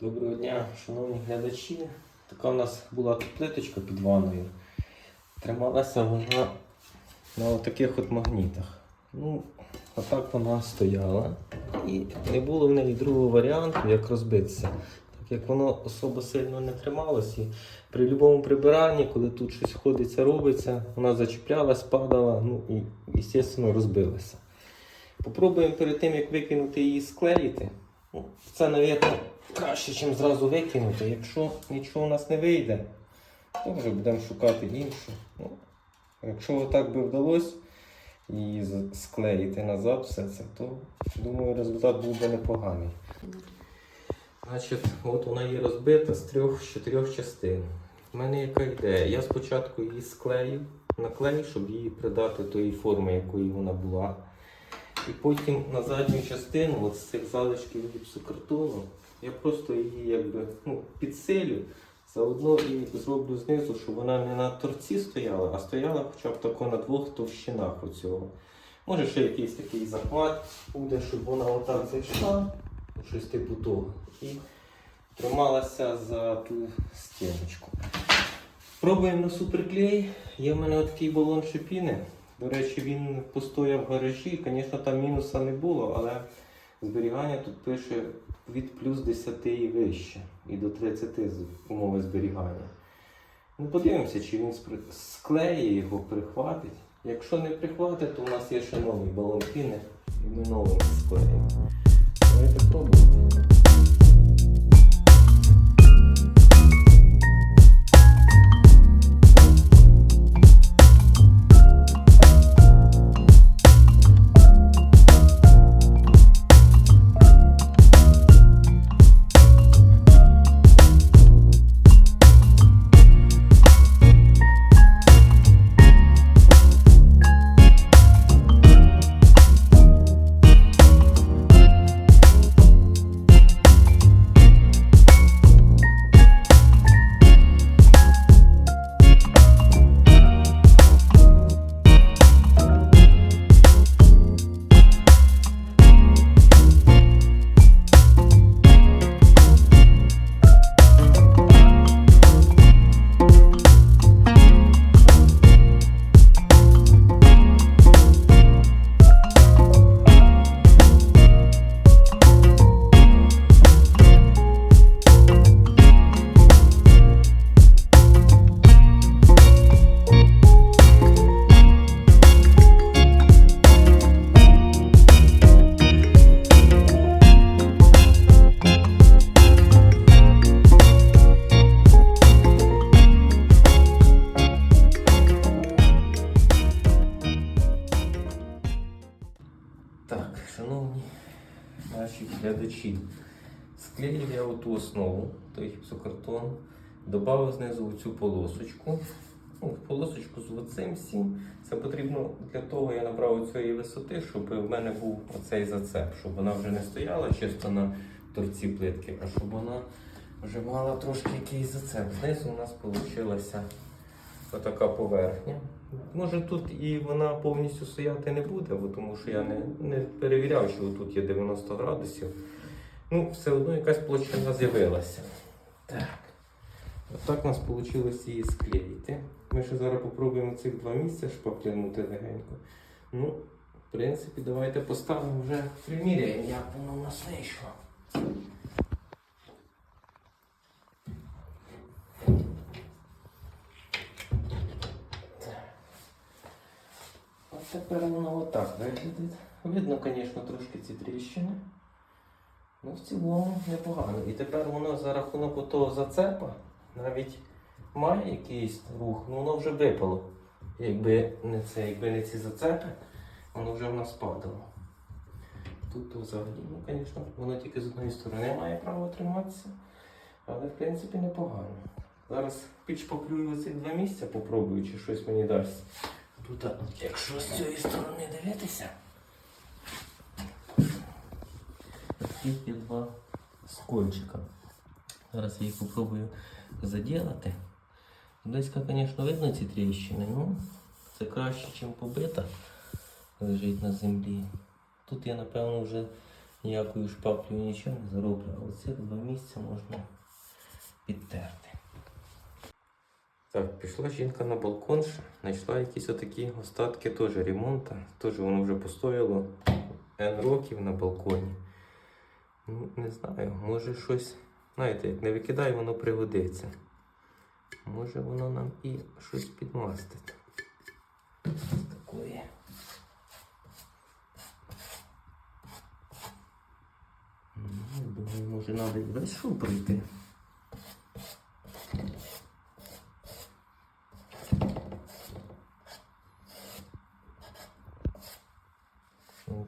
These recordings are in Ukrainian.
Доброго дня, шановні глядачі. Така у нас була плиточка під ванною. Трималася вона на таких от магнітах. Ну, отак вона стояла. І не було в неї другого варіанту, як розбитися. Так як воно особо сильно не трималося. При будь-якому прибиранні, коли тут щось ходиться, робиться, вона зачіплялась, падала, ну і, звісно, розбилася. Попробуємо перед тим, як викинути її, склеїти. Це, мабуть, краще, ніж зразу викинути. Якщо нічого у нас не вийде, то вже будемо шукати іншу. Ну, якщо отак би вдалося її склеїти назад, все це, то думаю, результат був би непоганий. Значить, от вона є розбита з трьох з чотирьох частин. У мене яка ідея? Я спочатку її склею, наклею, щоб її придати тої форми, якої вона була. І потім на задню частину, от з цих залишків гіпсокартону, я просто її якби ну, підсилю, заодно і зроблю знизу, щоб вона не на торці стояла, а стояла хоча б тако на двох товщинах оцього. Може ще якийсь такий захват буде, щоб вона отак зайшла, щось типу того, і трималася за ту стіночку. Пробуємо на суперклей. Є в мене такий балон шипіни. До речі, він постояв в гаражі. Звісно, там мінуса не було, але зберігання тут пише від плюс 10 і вище, і до 30 з умови зберігання. Ну, подивимося, чи він склеє його, прихватить. Якщо не прихватить, то у нас є ще новий балон піни, і ми новим склеїмо. Давайте пробувати. Глядачі, склеїв я оту основу, той гіпсокартон, додав знизу цю полосочку. Ну, полосочку з оцим всім. Це потрібно для того, я набрав цієї висоти, щоб в мене був оцей зацеп, щоб вона вже не стояла чисто на торці плитки, а щоб вона вже мала трошки якийсь зацеп. Знизу у нас вийшла отака поверхня. Може тут і вона повністю стояти не буде, бо тому що я не, не перевіряв, що тут є 90 градусів. Ну, все одно якась площина з'явилася. Так. Отак у нас вийшло її склеїти. Ми ще зараз попробуємо цих два місця шпаклянути легенько. Ну, в принципі, давайте поставимо вже приміряємо, як воно у нас вийшло. Тепер воно отак виглядить. Видно, звісно, трошки ці тріщини. Ну, в цілому непогано. І тепер воно за рахунок того зацепа навіть має якийсь рух, ну воно вже випало. Якби не це, якби не ці зацепи, воно вже в нас падало. Тут то взагалі, ну, звісно, воно тільки з одної сторони має право триматися, але в принципі непогано. Зараз підшпаклюю ці два місця, попробую, чи щось мені дасть. Тут, якщо з цієї сторони дивитися, є два скольчика. Зараз я їх попробую заділати. Близько, звісно, видно ці тріщини, ну це краще, ніж побита лежить на землі. Тут я, напевно, вже ніякою шпаклею нічого не зроблю, а оце два місця можна підтерти. Так, пішла жінка на балкон, знайшла якісь отакі остатки теж ремонту. Теж воно вже постояло N років на балконі. Ну, не знаю, може щось, знаєте, як не викидай, воно пригодиться. Може воно нам і щось підмастить. З такої. Ну, думаю, може і весь шов пройти.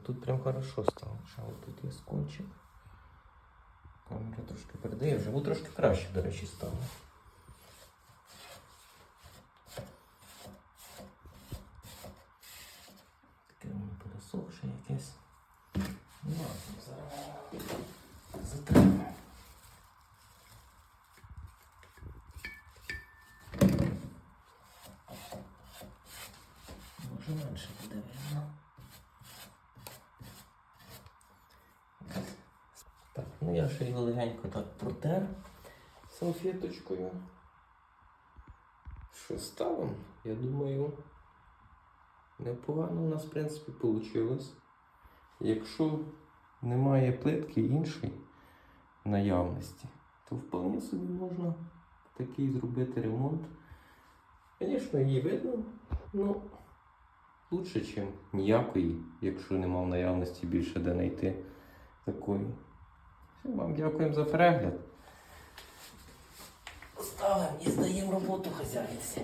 Ну, тут прям хорошо стало. Ще от тут є скотчик. Камера трошки передає, живу трошки краще, до речі, стало. Таке воно пересохше якесь. Ну, ладно, зараз затремо. Може менше буде видно. Я ще його легенько так протер салфеточкою. Що ставимо? Я думаю, непогано у нас, в принципі, вийшло. Якщо немає плитки іншої наявності, то вполне собі можна такий зробити ремонт. Звісно, її видно, ну лучше, ніж ніякої, якщо нема в наявності більше де знайти такої. Все, вам дякуємо за перегляд. Ставимо і здаємо роботу хазяїнці.